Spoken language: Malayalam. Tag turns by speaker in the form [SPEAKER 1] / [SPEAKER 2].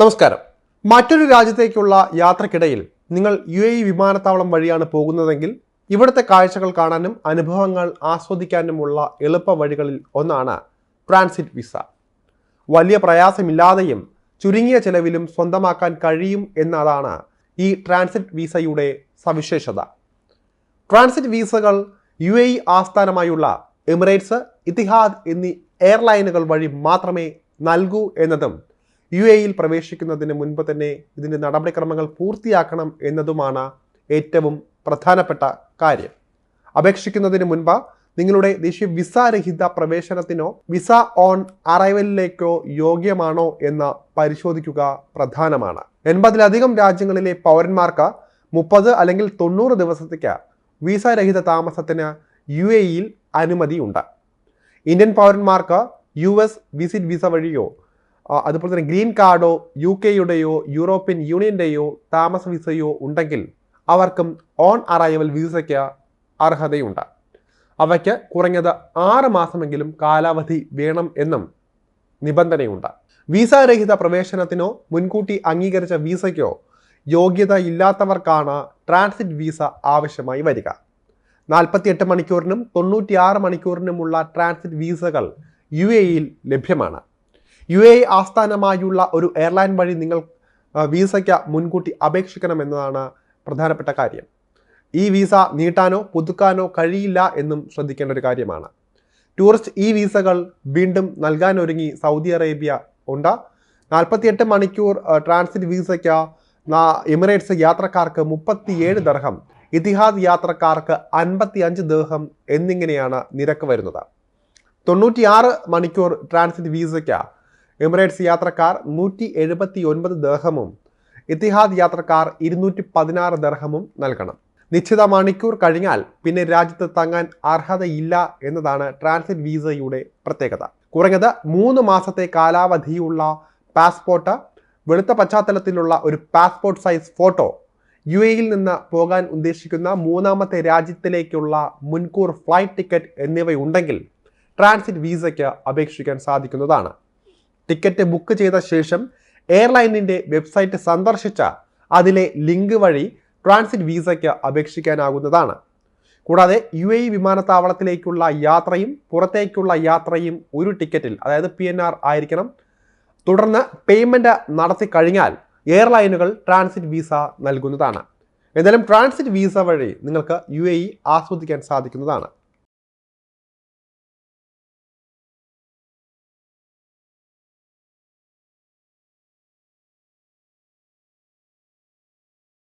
[SPEAKER 1] നമസ്കാരം. മറ്റൊരു രാജ്യത്തേക്കുള്ള യാത്രക്കിടയിൽ നിങ്ങൾ യു എ ഇ വിമാനത്താവളം വഴിയാണ് പോകുന്നതെങ്കിൽ ഇവിടുത്തെ കാഴ്ചകൾ കാണാനും അനുഭവങ്ങൾ ആസ്വദിക്കാനുമുള്ള എളുപ്പ വഴികളിൽ ഒന്നാണ് ട്രാൻസിറ്റ് വിസ. വലിയ പ്രയാസമില്ലാതെയും ചുരുങ്ങിയ ചെലവിലും സ്വന്തമാക്കാൻ കഴിയും എന്നതാണ് ഈ ട്രാൻസിറ്റ് വിസയുടെ സവിശേഷത. ട്രാൻസിറ്റ് വിസകൾ യു എ ഇ ആസ്ഥാനമായുള്ള എമിറേറ്റ്സ് ഇത്തിഹാദ് എന്നീ എയർലൈനുകൾ വഴി മാത്രമേ നൽകൂ എന്നതും യു എയിൽ പ്രവേശിക്കുന്നതിന് മുൻപ് തന്നെ ഇതിന്റെ നടപടിക്രമങ്ങൾ പൂർത്തിയാക്കണം എന്നതുമാണ് ഏറ്റവും പ്രധാനപ്പെട്ട കാര്യം. അപേക്ഷിക്കുന്നതിന് മുൻപ് നിങ്ങളുടെ ദേശീയ വിസ രഹിത പ്രവേശനത്തിനോ വിസ ഓൺ അറൈവലിലേക്കോ യോഗ്യമാണോ എന്ന് പരിശോധിക്കുക പ്രധാനമാണ്. എൺപതിലധികം രാജ്യങ്ങളിലെ പൗരന്മാർക്ക് മുപ്പത് അല്ലെങ്കിൽ തൊണ്ണൂറ് ദിവസത്തേക്ക് വിസ രഹിത താമസത്തിന് യു എയിൽ അനുമതിയുണ്ട്. ഇന്ത്യൻ പൗരന്മാർക്ക് യു എസ് വിസിറ്റ് വിസ വഴിയോ അതുപോലെ തന്നെ ഗ്രീൻ കാർഡോ യു കെയുടെയോ യൂറോപ്യൻ യൂണിയന്റെയോ താമസ വിസയോ ഉണ്ടെങ്കിൽ അവർക്കും ഓൺ അറൈവൽ വിസയ്ക്ക് അർഹതയുണ്ട്. അവയ്ക്ക് കുറഞ്ഞത് ആറ് മാസമെങ്കിലും കാലാവധി വേണം എന്നും നിബന്ധനയുണ്ട്. വിസ രഹിത പ്രവേശനത്തിനോ മുൻകൂട്ടി അംഗീകരിച്ച വിസയ്ക്കോ യോഗ്യത ഇല്ലാത്തവർക്കാണ് ട്രാൻസിറ്റ് വിസ ആവശ്യമായി വരിക. നാൽപ്പത്തിയെട്ട് മണിക്കൂറിനും തൊണ്ണൂറ്റിയാറ് മണിക്കൂറിനുമുള്ള ട്രാൻസിറ്റ് വിസകൾ യു എയിൽ ലഭ്യമാണ്. യു എ ആസ്ഥാനമായുള്ള ഒരു എയർലൈൻ വഴി നിങ്ങൾ വിസയ്ക്ക് മുൻകൂട്ടി അപേക്ഷിക്കണമെന്നതാണ് പ്രധാനപ്പെട്ട കാര്യം. ഈ വിസ നീട്ടാനോ പുതുക്കാനോ കഴിയില്ല എന്നും ശ്രദ്ധിക്കേണ്ട ഒരു കാര്യമാണ്. ടൂറിസ്റ്റ് ഈ വിസകൾ വീണ്ടും നൽകാനൊരുങ്ങി സൗദി അറേബ്യ ഉണ്ട്. നാൽപ്പത്തിയെട്ട് മണിക്കൂർ ട്രാൻസിറ്റ് വിസയ്ക്ക് എമിറേറ്റ്സ് യാത്രക്കാർക്ക് മുപ്പത്തിയേഴ് ദർഹം ഇത്തിഹാദ് യാത്രക്കാർക്ക് അൻപത്തി അഞ്ച് ദർഹം എന്നിങ്ങനെയാണ് നിരക്ക് വരുന്നത്. തൊണ്ണൂറ്റിയാറ് മണിക്കൂർ ട്രാൻസിറ്റ് വിസയ്ക്ക് എമിറേറ്റ്സ് യാത്രക്കാർ നൂറ്റി എഴുപത്തി ഒൻപത് ദർഹമും ഇത്തിഹാദ് യാത്രക്കാർ ഇരുന്നൂറ്റി പതിനാറ് ദർഹമും നൽകണം. നിശ്ചിത മണിക്കൂർ കഴിഞ്ഞാൽ പിന്നെ രാജ്യത്ത് തങ്ങാൻ അർഹതയില്ല എന്നതാണ് ട്രാൻസിറ്റ് വിസയുടെ പ്രത്യേകത. കുറഞ്ഞത് മൂന്ന് മാസത്തെ കാലാവധിയുള്ള പാസ്പോർട്ട് വെളുത്ത പശ്ചാത്തലത്തിലുള്ള ഒരു പാസ്പോർട്ട് സൈസ് ഫോട്ടോ യു എയിൽ നിന്ന് പോകാൻ ഉദ്ദേശിക്കുന്ന മൂന്നാമത്തെ രാജ്യത്തിലേക്കുള്ള മുൻകൂർ ഫ്ലൈറ്റ് ടിക്കറ്റ് എന്നിവയുണ്ടെങ്കിൽ ട്രാൻസിറ്റ് വിസയ്ക്ക് അപേക്ഷിക്കാൻ സാധിക്കുന്നതാണ്. ടിക്കറ്റ് ബുക്ക് ചെയ്ത ശേഷം എയർലൈനിന്റെ വെബ്സൈറ്റ് സന്ദർശിച്ച അതിലെ ലിങ്ക് വഴി ട്രാൻസിറ്റ് വീസയ്ക്ക് അപേക്ഷിക്കാനാകുന്നതാണ്. കൂടാതെ യു എ വിമാനത്താവളത്തിലേക്കുള്ള യാത്രയും പുറത്തേക്കുള്ള യാത്രയും ഒരു ടിക്കറ്റിൽ അതായത് പി ആയിരിക്കണം. തുടർന്ന് പേയ്മെന്റ് നടത്തി കഴിഞ്ഞാൽ എയർലൈനുകൾ ട്രാൻസിറ്റ് വീസ നൽകുന്നതാണ്. എന്തായാലും ട്രാൻസിറ്റ് വീസ വഴി നിങ്ങൾക്ക് യു ആസ്വദിക്കാൻ സാധിക്കുന്നതാണ്.